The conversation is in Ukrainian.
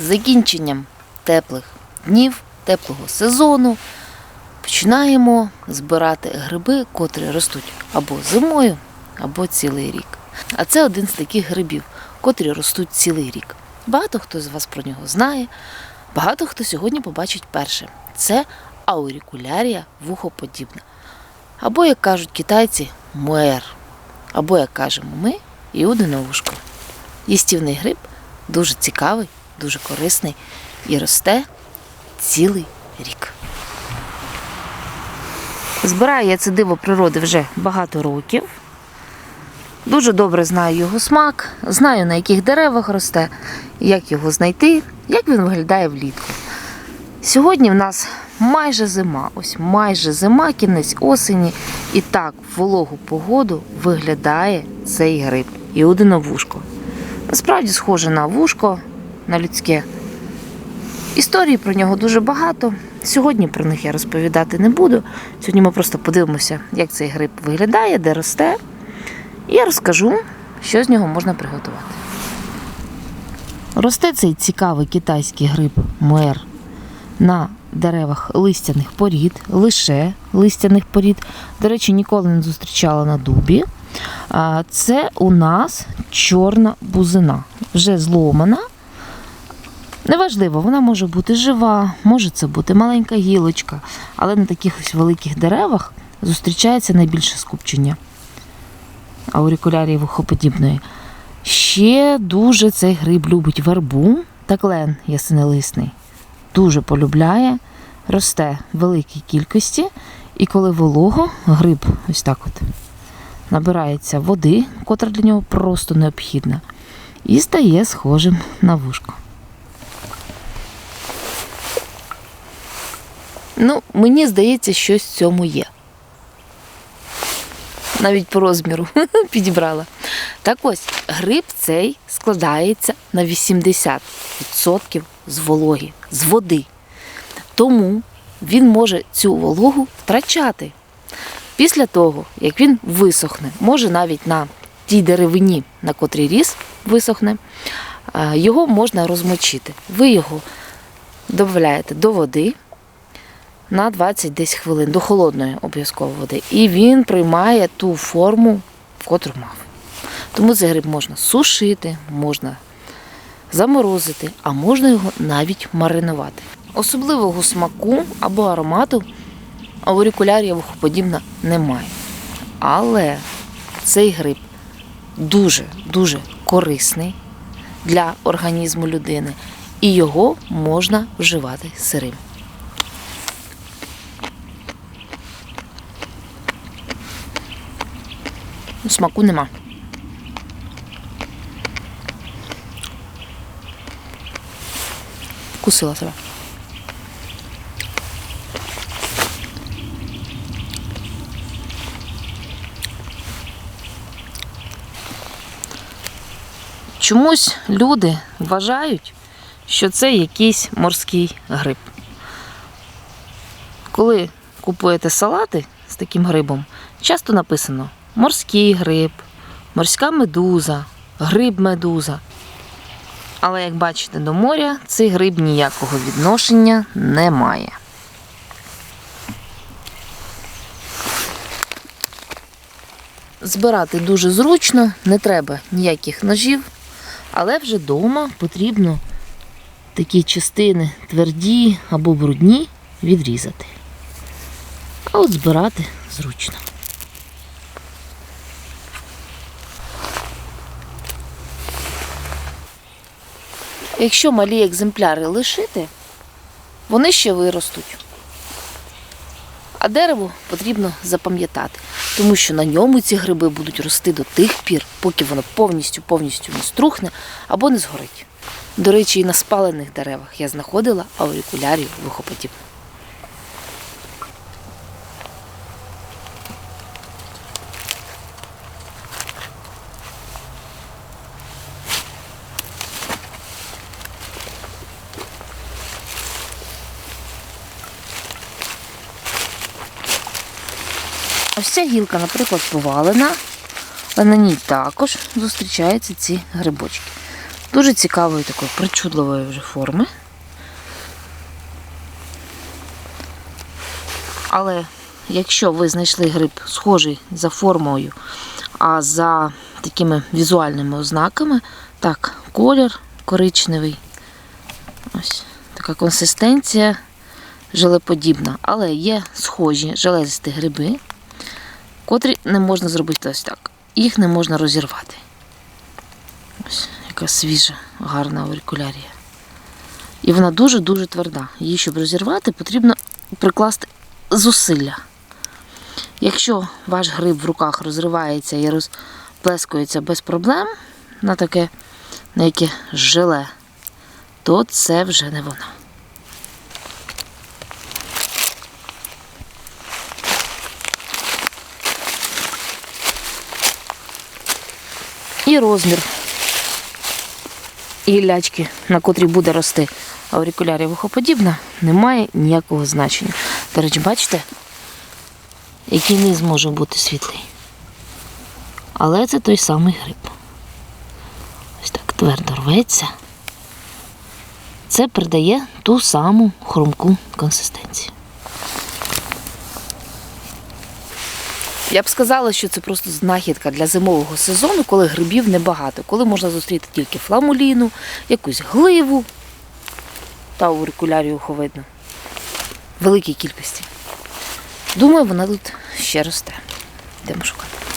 закінченням теплих днів, теплого сезону починаємо збирати гриби, котрі ростуть або зимою, або цілий рік. А це один з таких грибів, котрі ростуть цілий рік. Багато хто з вас про нього знає, багато хто сьогодні побачить перше. Це аурікулярія вухоподібна. Або, як кажуть китайці, муер. Або, як кажемо ми, іудиновушко. Їстівний гриб дуже цікавий, дуже корисний і росте цілий рік. Збираю я це диво природи вже багато років. Дуже добре знаю його смак, знаю на яких деревах росте, як його знайти, як він виглядає влітку. Сьогодні в нас майже зима, ось майже зима, кінець осені. І так в вологу погоду виглядає цей гриб. і Іудиновушко. Насправді схоже на вушко, на людське. Історії про нього дуже багато. Сьогодні про них я розповідати не буду. Сьогодні ми просто подивимося, як цей гриб виглядає, де росте. І я розкажу, що з нього можна приготувати. Росте цей цікавий китайський гриб муер на деревах листяних порід, лише листяних порід. До речі, ніколи не зустрічала на дубі. Це у нас чорна бузина, вже зломана. Неважливо, вона може бути жива, може це бути маленька гілочка, але на таких ось великих деревах зустрічається найбільше скупчення аурикулярії вухоподібної. Ще дуже цей гриб любить вербу та клен ясенелисний. Дуже полюбляє, росте в великій кількості, і коли волого, гриб ось так от набирається води, котра для нього просто необхідна, і стає схожим на вушко. Ну, мені здається, щось в цьому є. Навіть по розміру підібрала. Так ось, гриб цей складається на 80% з вологи, з води. Тому він може цю вологу втрачати. Після того, як він висохне, може навіть на тій деревині, на котрій ріс висохне, е, його можна розмочити. Ви його додаєте до води на 20 десь хвилин, до холодної обов'язково води. І він приймає ту форму, котру мав. Тому цей гриб можна сушити, можна заморозити, а можна його навіть маринувати. Особливого смаку або аромату аурикулярія вухоподібна немає. Але цей гриб дуже-дуже корисний для організму людини, і його можна вживати сирим. Смаку нема. Вкусила себе. Чомусь люди вважають, що це якийсь морський гриб. Коли купуєте салати з таким грибом, часто написано морський гриб, морська медуза, гриб медуза. Але як бачите, до моря цей гриб ніякого відношення не має. Збирати дуже зручно, не треба ніяких ножів, але вже вдома потрібно такі частини тверді або брудні відрізати. А от збирати зручно. Якщо малі екземпляри лишити, вони ще виростуть. А дерево потрібно запам'ятати, тому що на ньому ці гриби будуть рости до тих пір, поки воно повністю повністю не струхне або не згорить. До речі, і на спалених деревах я знаходила аурикулярів вухоподібну. Ось ця гілка, наприклад, повалена, але на ній також зустрічаються ці грибочки. Дуже цікавої такої причудливої вже форми. Але якщо ви знайшли гриб схожий за формою, а за такими візуальними ознаками, так, колір коричневий, ось така консистенція желеподібна, але є схожі железисті гриби, котрі не можна зробити ось так. Їх не можна розірвати. Ось яка свіжа, гарна аурикулярія. І вона дуже-дуже тверда. Її, щоб розірвати, потрібно прикласти зусилля. Якщо ваш гриб в руках розривається і розплескується без проблем на таке на яке желе, то це вже не вона. І розмір гіллячки, на котрій буде рости аурикулярія вухоподібна, не має ніякого значення. До речі, бачите, який низ може бути світлий. Але це той самий гриб. Ось так твердо рветься. Це придає ту саму хрумку консистенцію. Я б сказала, що це просто знахідка для зимового сезону, коли грибів небагато, коли можна зустріти тільки фламуліну, якусь гливу та аурикулярію ховидну. Великій кількості. Думаю, вона тут ще росте. Йдемо шукати.